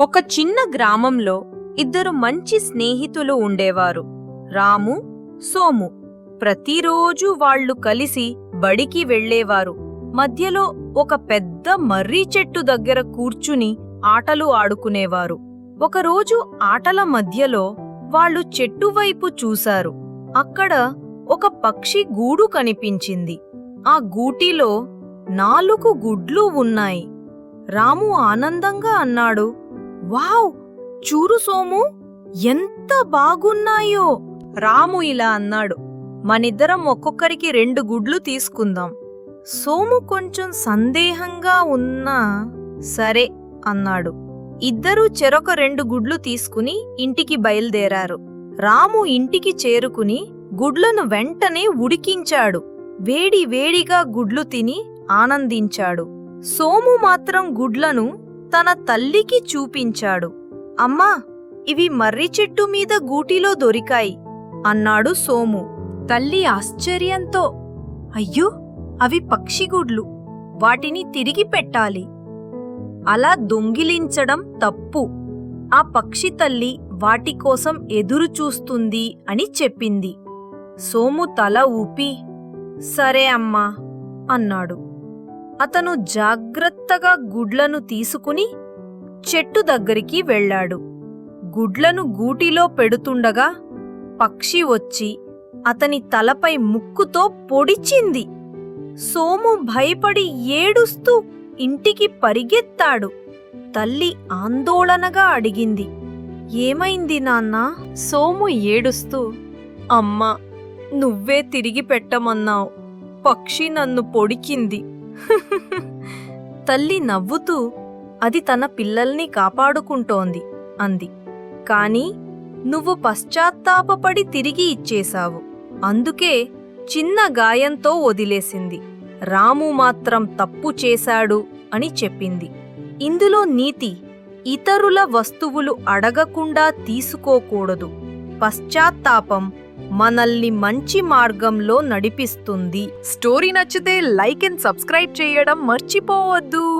ఒక చిన్న గ్రామంలో ఇద్దరు మంచి స్నేహితులు ఉండేవారు. రాము సోము ప్రతిరోజు వాళ్ళు కలిసి బడికి వెళ్ళేవారు. మధ్యలో ఒక పెద్ద మర్రి చెట్టు దగ్గర కూర్చుని ఆటలు ఆడుకునేవారు. ఒకరోజు ఆటల మధ్యలో వాళ్ళు చెట్టు వైపు చూశారు. అక్కడ ఒక పక్షి గూడు కనిపించింది. ఆ గూటిలో నాలుగు గుడ్లు ఉన్నాయి. రాము ఆనందంగా అన్నాడు వావ్! చూరు సోము ఎంత బాగున్నాయో! రాము ఇలా అన్నాడు. మనిద్దరం ఒక్కొక్కరికి రెండు గుడ్లు తీసుకుందాం. సోము కొంచెం సందేహంగా ఉన్నా సరే అన్నాడు. ఇద్దరూ చెరొక రెండు గుడ్లు తీసుకుని ఇంటికి బయలుదేరారు. రాము ఇంటికి చేరుకుని గుడ్లను వెంటనే ఉడికించాడు. వేడి వేడిగా గుడ్లు తిని ఆనందించాడు. సోము మాత్రం గుడ్లను తన తల్లికి చూపించాడు. అమ్మా ఇవి మర్రి చెట్టు మీద గూటిలో దొరికాయి అన్నాడు సోము. తల్లి ఆశ్చర్యంతో అయ్యో అవి పక్షిగుడ్లు వాటిని తిరిగి పెట్టాలి. అలా దొంగిలించడం తప్పు. ఆ పక్షి తల్లి వాటి కోసం ఎదురు చూస్తుంది అని చెప్పింది. సోము తల ఊపి సరే అమ్మా అన్నాడు. అతను జాగ్రత్తగా గుడ్లను తీసుకుని చెట్టు దగ్గరికి వెళ్ళాడు. గుడ్లను గూటిలో పెడుతుండగా పక్షి వచ్చి అతని తలపై ముక్కుతో పొడిచింది. సోము భయపడి ఏడుస్తూ ఇంటికి పరిగెత్తాడు. తల్లి ఆందోళనగా అడిగింది. ఏమైంది నాన్నా? సోము ఏడుస్తూ అమ్మా నువ్వే తిరిగి పెట్టమన్నావు. పక్షి నన్ను పొడికింది తల్లి నవ్వుతూ అది తన పిల్లల్ని కాపాడుకుంటోంది అంది. కాని నువ్వు పశ్చాత్తాపపడి తిరిగి ఇచ్చేశావు. అందుకే చిన్న గాయంతో వదిలేసింది. రాము మాత్రం తప్పు చేశాడు అని చెప్పింది. ఇందులో నీతి ఇతరుల వస్తువులు అడగకుండా తీసుకోకూడదు. పశ్చాత్తాపం మనల్ని మంచి మార్గంలో నడిపిస్తుంది. స్టోరీ నచ్చితే లైక్ అండ్ సబ్స్క్రైబ్ చేయడం మర్చిపోవద్దు.